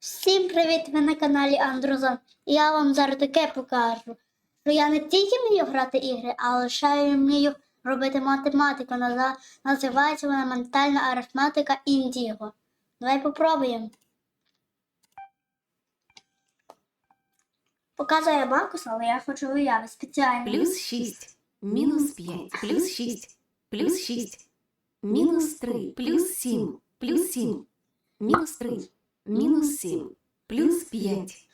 Всім привіт! Ви на каналі Андрозон. І я вам зараз таке покажу. Що я не тільки вмію грати ігри, але ще й вмію робити математику. Називається вона ментальна арифметика Індіго. Давай попробуємо. Показує Маркус, але я хочу вияви спеціально. Плюс 6, мінус 5, плюс 6, плюс 6, мінус 3, плюс 7, плюс 7, мінус 3, мінус 7, плюс 5,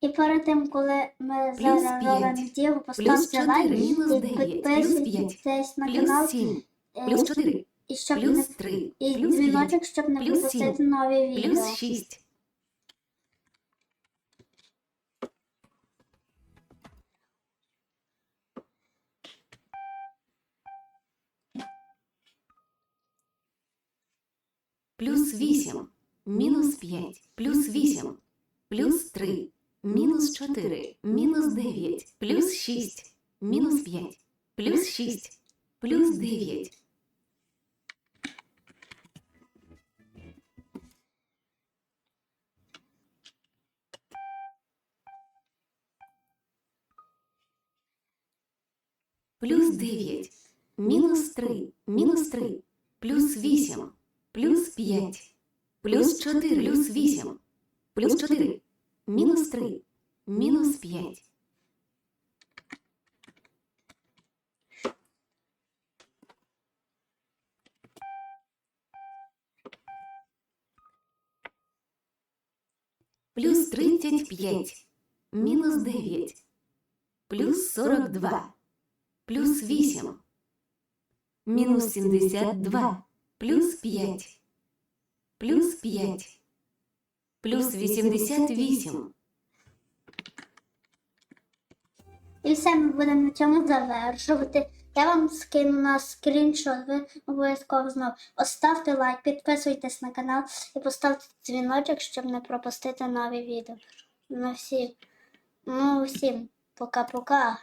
І перед тим, коли ми Плюс зараз п'ять. робимо діло, поставте чотири, лайк мінус і дев'ять, плюс підписуйтесь на плюс канал. 7, е, плюс 4, І щоб не плюс 3, І плюс 5, дзвіночок, щоб не плюс пропустити нові відео. плюс 6, плюс 8, мінус 5, плюс 8, плюс 3, мінус 4, мінус 9, плюс 6, мінус 5, плюс 6, плюс 9, плюс 9, мінус 3, мінус 3, плюс 8, плюс 5, плюс 4, плюс 8, плюс 4, мінус 3, мінус 5, плюс 35, мінус 9, плюс 42, плюс 8, мінус 72, Плюс 5, плюс 5, плюс 88, І все, ми будемо на цьому завершувати. Я вам скину на скріншот, ви обов'язково знову поставте лайк, підписуйтесь на канал і поставте дзвіночок, щоб не пропустити нові відео. Ну всім, ну всім, пока-пока.